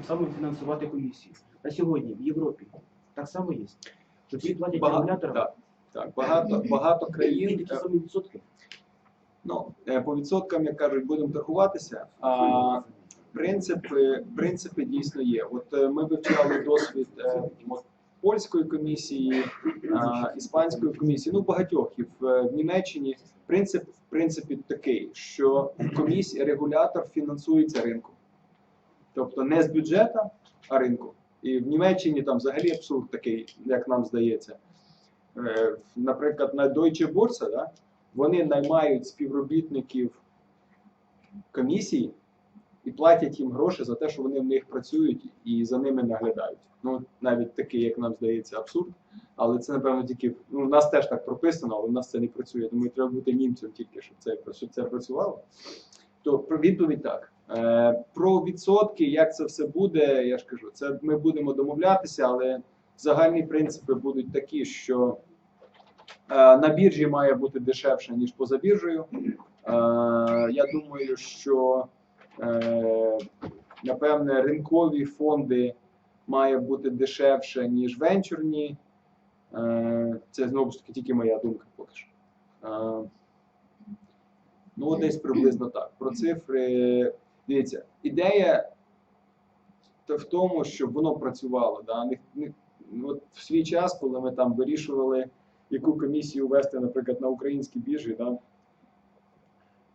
тим самим фінансувати комісію. На сьогодні в Європі так само є. Що всі платять регуляторам так, так, багато, багато країн. такі самі відсотки. Ну, е, по відсоткам, як кажуть, будемо торгуватися. А принципи, принципи дійсно є. От е, ми вивчали досвід е, от, польської комісії, а, іспанської комісії, ну багатьох і в, в Німеччині. Принцип в принципі такий, що комісія, регулятор фінансується ринком. Тобто не з бюджету, а ринку. І в Німеччині там взагалі абсурд такий, як нам здається. Е, Наприклад, на Deutsche Börse, да, вони наймають співробітників комісії і платять їм гроші за те, що вони в них працюють і за ними наглядають. Ну, навіть такий, як нам здається, абсурд. Але це, напевно, тільки ну, у нас теж так прописано, але в нас це не працює. Думаю, треба бути німцем тільки, щоб це, щоб це працювало. То відповідь так. Е, про відсотки, як це все буде, я ж кажу, це ми будемо домовлятися, але загальні принципи будуть такі, що е, на біржі має бути дешевше, ніж поза біржею. Е, я думаю, що напевне ринкові фонди має бути дешевше, ніж венчурні. Це знову ж таки тільки моя думка поки що. Ну, десь приблизно так. Про цифри. Дивіться, ідея в тому, щоб воно працювало. Да? Не, не, от в свій час, коли ми там вирішували, яку комісію ввести, наприклад, на українській біржі, да?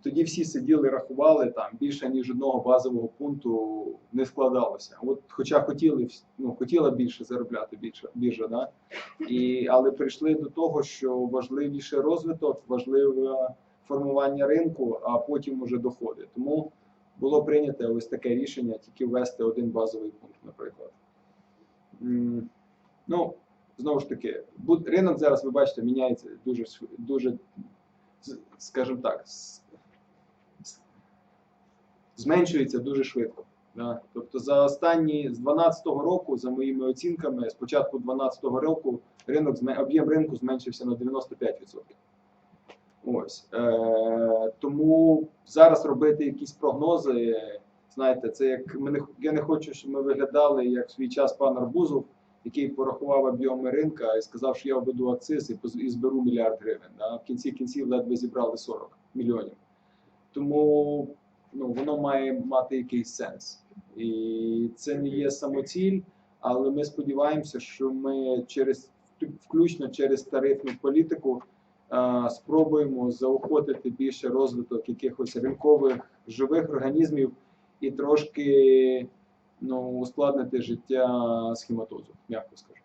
тоді всі сиділи, рахували там більше ніж одного базового пункту не складалося. От, хоча хотіли, ну, хотіла більше заробляти більше, біржа, да? І, але прийшли до того, що важливіше розвиток, важливе формування ринку, а потім уже доходи. Тому було прийнято ось таке рішення тільки ввести один базовий пункт, наприклад. Ну, знову ж таки, ринок зараз, ви бачите, міняється дуже, дуже скажімо так, зменшується дуже швидко. Да? Тобто за останні з 2012 року, за моїми оцінками, з початку 2012 року ринок об'єм ринку зменшився на 95%. Ось е, тому зараз робити якісь прогнози. Знаєте, це як ми не я не хочу, щоб ми виглядали як в свій час пан Арбузов, який порахував об'єми ринка і сказав, що я введу акциз і, і зберу мільярд гривень. Да? В кінці кінців ледве зібрали 40 мільйонів. Тому ну, воно має мати якийсь сенс. І це не є самоціль, але ми сподіваємося, що ми через включно через тарифну політику а, спробуємо заохотити більше розвиток якихось ринкових живих організмів і трошки ну, ускладнити життя схематозу, м'яко скажу.